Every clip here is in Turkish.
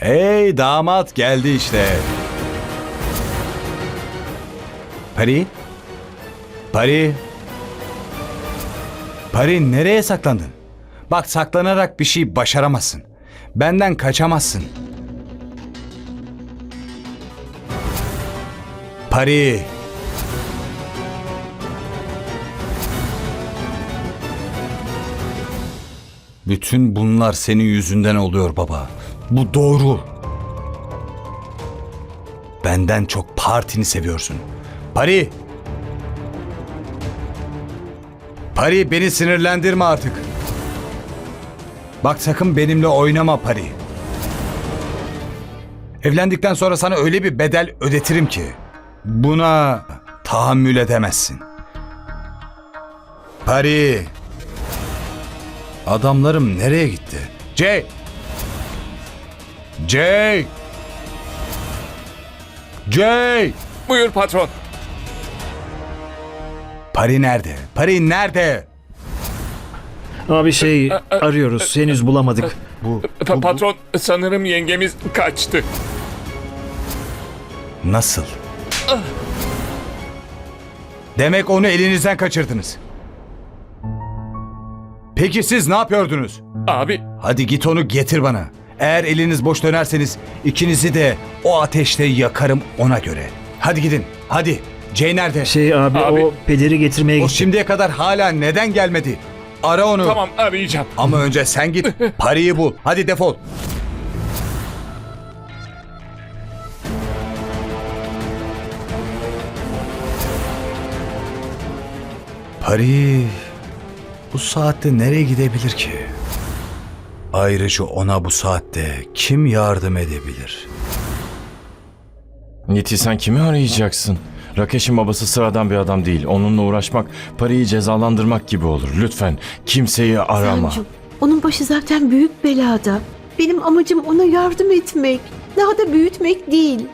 Hey damat geldi işte. Pari? Pari? Pari nereye saklandın? Bak saklanarak bir şey başaramazsın. Benden kaçamazsın. Pari. Bütün bunlar senin yüzünden oluyor baba. Bu doğru. Benden çok partini seviyorsun. Pari. Pari beni sinirlendirme artık. Bak sakın benimle oynama Pari. Evlendikten sonra sana öyle bir bedel ödetirim ki buna tahammül edemezsin. Pari. Adamlarım nereye gitti? Jay! Jay! Jay! Buyur patron. Pari nerede? Pari nerede? Abi şey arıyoruz henüz bulamadık. Bu, Pa- bu- bu- patron sanırım yengemiz kaçtı. nasıl? Demek onu elinizden kaçırdınız. Peki siz ne yapıyordunuz? Abi Hadi git onu getir bana. Eğer eliniz boş dönerseniz ikinizi de o ateşte yakarım ona göre. Hadi gidin. Hadi. Jay nerede? Şey abi, Abi. o pederi getirmeye o gitti. şimdiye kadar hala neden gelmedi? Ara onu. tamam arayacağım. Ama önce sen git. Parayı bul. Hadi defol. Pari bu saatte nereye gidebilir ki? Ayrıca ona bu saatte kim yardım edebilir? Niti sen kimi arayacaksın? Rakeş'in babası sıradan bir adam değil. Onunla uğraşmak parayı cezalandırmak gibi olur. Lütfen kimseyi arama. Sancım, onun başı zaten büyük belada. Benim amacım ona yardım etmek. Daha da büyütmek değil.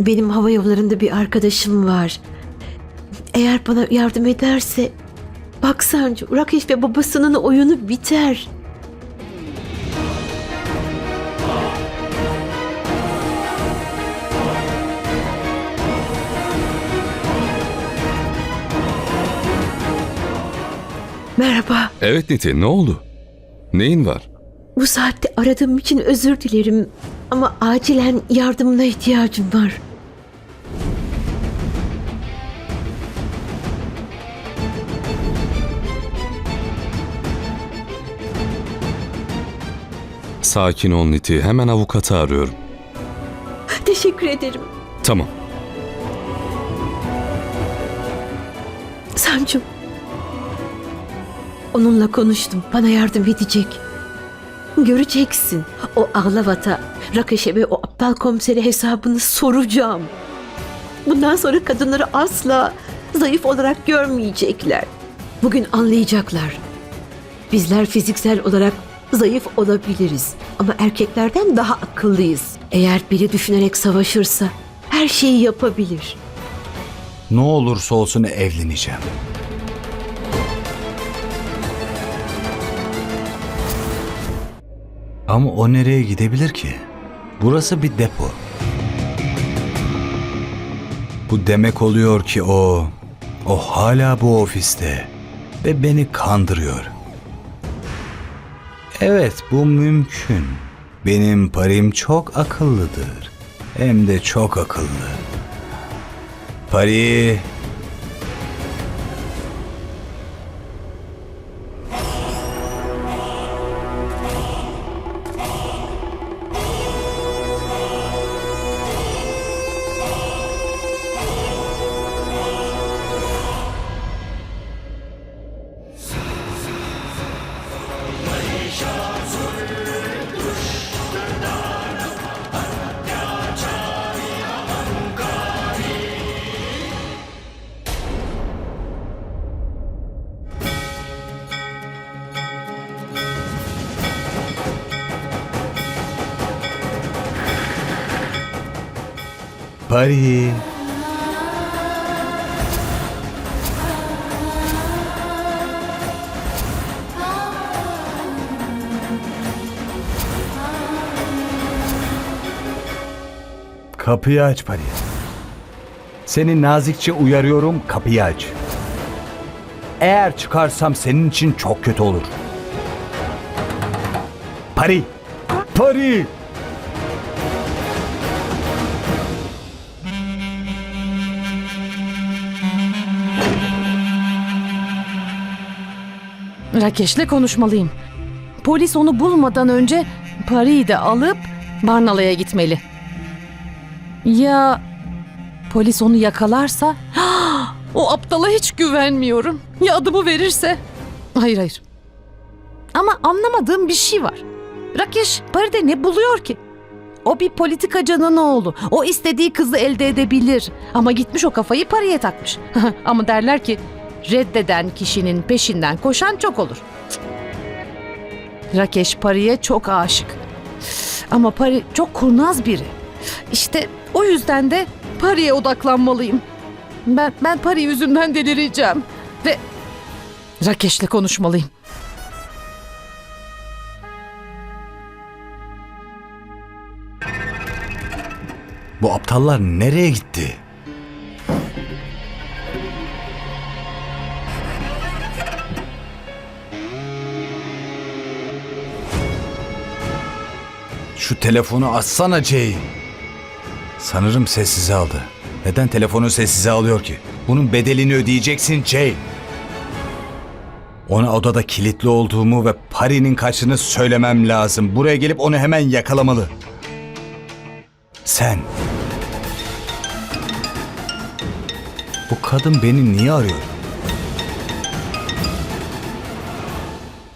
Benim hava yollarında bir arkadaşım var. Eğer bana yardım ederse... Bak Sancu, Rakesh ve babasının oyunu biter. Merhaba. Evet Niti ne oldu? Neyin var? Bu saatte aradığım için özür dilerim. Ama acilen yardımına ihtiyacım var. Sakin ol Niti hemen avukatı arıyorum. Teşekkür ederim. Tamam. Sancım. Onunla konuştum. Bana yardım edecek. Göreceksin. O ağlavata, Rakeş'e ve o aptal komisere hesabını soracağım. Bundan sonra kadınları asla zayıf olarak görmeyecekler. Bugün anlayacaklar. Bizler fiziksel olarak zayıf olabiliriz. Ama erkeklerden daha akıllıyız. Eğer biri düşünerek savaşırsa her şeyi yapabilir. Ne olursa olsun evleneceğim. Ama o nereye gidebilir ki? Burası bir depo. Bu demek oluyor ki o o hala bu ofiste ve beni kandırıyor. Evet, bu mümkün. Benim parim çok akıllıdır. Hem de çok akıllı. Pari. Pari. Kapıyı aç Pari. Seni nazikçe uyarıyorum kapıyı aç. Eğer çıkarsam senin için çok kötü olur. Pari! Pari! Rakeş'le konuşmalıyım. Polis onu bulmadan önce parayı da alıp Barnala'ya gitmeli. Ya polis onu yakalarsa? o aptala hiç güvenmiyorum. Ya adımı verirse? Hayır hayır. Ama anlamadığım bir şey var. Rakeş Pari'de ne buluyor ki? O bir politikacının oğlu. O istediği kızı elde edebilir. Ama gitmiş o kafayı Pari'ye takmış. Ama derler ki reddeden kişinin peşinden koşan çok olur. Rakeş Pari'ye çok aşık. Ama Pari çok kurnaz biri. İşte o yüzden de Pari'ye odaklanmalıyım. Ben ben Pari yüzünden delireceğim ve Rakeş'le konuşmalıyım. Bu aptallar nereye gitti? Şu telefonu açsana Jay. Sanırım sessize aldı. Neden telefonu sessize alıyor ki? Bunun bedelini ödeyeceksin Jay. Ona odada kilitli olduğumu ve Pari'nin kaçtığını söylemem lazım. Buraya gelip onu hemen yakalamalı. Sen Bu kadın beni niye arıyor?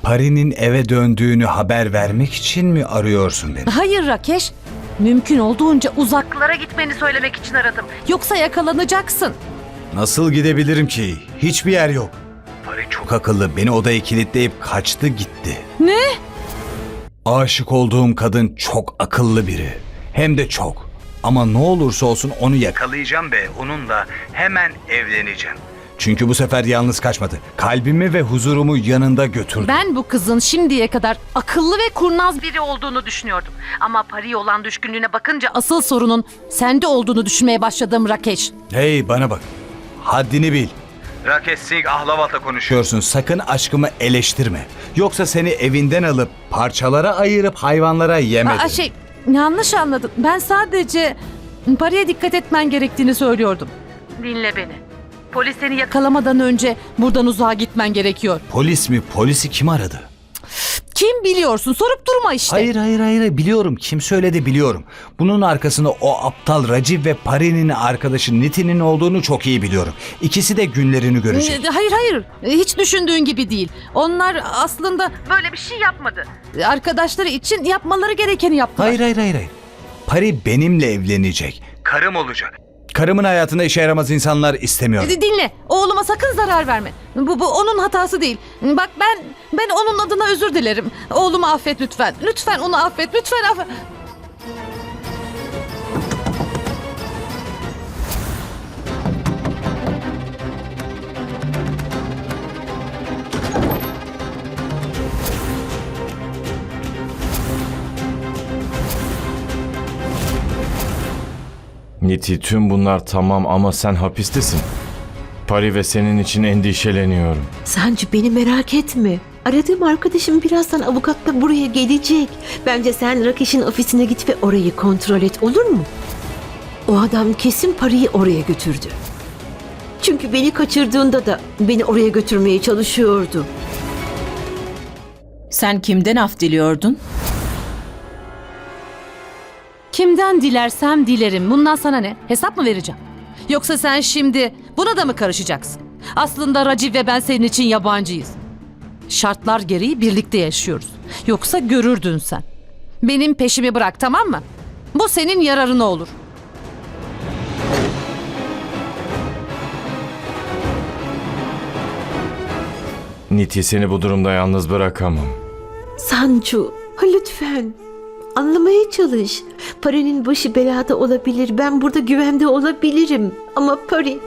Pari'nin eve döndüğünü haber vermek için mi arıyorsun beni? Hayır Rakeş. Mümkün olduğunca uzaklara gitmeni söylemek için aradım. Yoksa yakalanacaksın. Nasıl gidebilirim ki? Hiçbir yer yok. Pari çok akıllı. Beni odaya kilitleyip kaçtı gitti. Ne? Aşık olduğum kadın çok akıllı biri. Hem de çok. Ama ne olursa olsun onu yakalayacağım ve onunla hemen evleneceğim. Çünkü bu sefer yalnız kaçmadı. Kalbimi ve huzurumu yanında götürdü. Ben bu kızın şimdiye kadar akıllı ve kurnaz biri olduğunu düşünüyordum. Ama Pari'ye olan düşkünlüğüne bakınca asıl sorunun sende olduğunu düşünmeye başladım Rakeş. Hey bana bak. Haddini bil. Rakesh Singh Ahlavat'la konuşuyorsun. Sakın aşkımı eleştirme. Yoksa seni evinden alıp parçalara ayırıp hayvanlara yemedim. Aa, şey yanlış anladın. Ben sadece Pari'ye dikkat etmen gerektiğini söylüyordum. Dinle beni. Polis seni yakalamadan önce buradan uzağa gitmen gerekiyor. Polis mi? Polisi kim aradı? Kim biliyorsun? Sorup durma işte. Hayır hayır hayır biliyorum. Kim söyledi biliyorum. Bunun arkasında o aptal Raciv ve Pari'nin arkadaşı Nitin'in olduğunu çok iyi biliyorum. İkisi de günlerini görecek. Ee, Hayır hayır. Hiç düşündüğün gibi değil. Onlar aslında böyle bir şey yapmadı. Arkadaşları için yapmaları gerekeni yaptılar. Hayır hayır hayır hayır. Pari benimle evlenecek. Karım olacak. Karımın hayatında işe yaramaz insanlar istemiyorum. Di- Dinle. Oğluma sakın zarar verme. Bu, bu onun hatası değil. Bak ben ben onun adına özür dilerim. Oğlumu affet lütfen. Lütfen onu affet. Lütfen affet. Niti tüm bunlar tamam ama sen hapistesin. Pari ve senin için endişeleniyorum. Sancı beni merak etme. Aradığım arkadaşım birazdan avukatla buraya gelecek. Bence sen Rakesh'in ofisine git ve orayı kontrol et olur mu? O adam kesin parayı oraya götürdü. Çünkü beni kaçırdığında da beni oraya götürmeye çalışıyordu. Sen kimden af diliyordun? Kimden dilersem dilerim. Bundan sana ne? Hesap mı vereceğim? Yoksa sen şimdi buna da mı karışacaksın? Aslında Raciv ve ben senin için yabancıyız. Şartlar gereği birlikte yaşıyoruz. Yoksa görürdün sen. Benim peşimi bırak tamam mı? Bu senin yararına olur. Niti seni bu durumda yalnız bırakamam. Sancu, lütfen. Anlamaya çalış. Pari'nin başı belada olabilir. Ben burada güvende olabilirim. Ama Pari...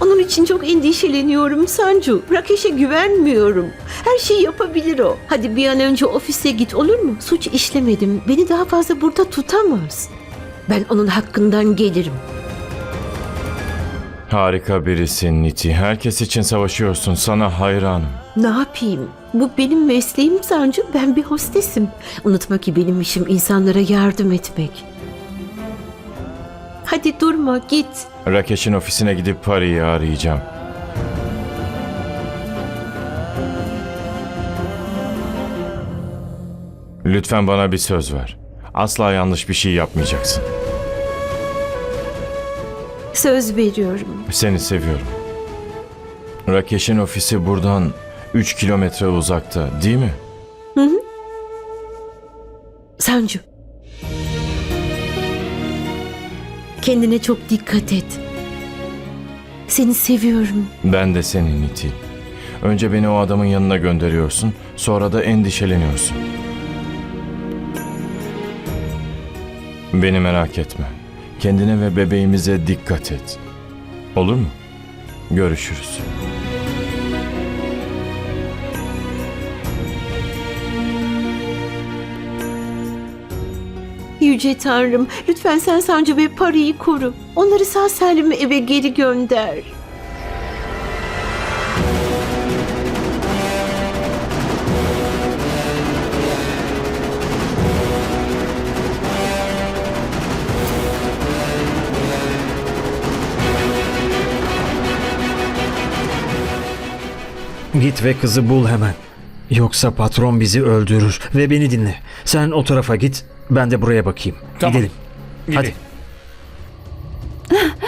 Onun için çok endişeleniyorum Sancu. Rakesh'e güvenmiyorum. Her şeyi yapabilir o. Hadi bir an önce ofise git olur mu? Suç işlemedim. Beni daha fazla burada tutamaz. Ben onun hakkından gelirim. Harika birisin Niti. Herkes için savaşıyorsun. Sana hayranım. Ne yapayım? Bu benim mesleğim Sancı. Ben bir hostesim. Unutma ki benim işim insanlara yardım etmek. Hadi durma git. Rakeş'in ofisine gidip Pari'yi arayacağım. Lütfen bana bir söz ver. Asla yanlış bir şey yapmayacaksın. Söz veriyorum. Seni seviyorum. Rakeş'in ofisi buradan 3 kilometre uzakta değil mi? Sancı. Kendine çok dikkat et. Seni seviyorum. Ben de seni Niti. Önce beni o adamın yanına gönderiyorsun, sonra da endişeleniyorsun. Beni merak etme. Kendine ve bebeğimize dikkat et. Olur mu? Görüşürüz. Yüce Tanrım, lütfen sen Sancı ve Pari'yi koru. Onları sağ salim eve geri gönder. Git ve kızı bul hemen. Yoksa patron bizi öldürür. Ve beni dinle. Sen o tarafa git. Ben de buraya bakayım. Tamam. Gidelim. Hadi.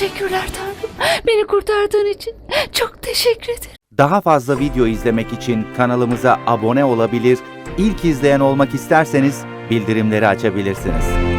Teşekkürler Tanrım. Beni kurtardığın için çok teşekkür ederim. Daha fazla video izlemek için kanalımıza abone olabilir, ilk izleyen olmak isterseniz bildirimleri açabilirsiniz.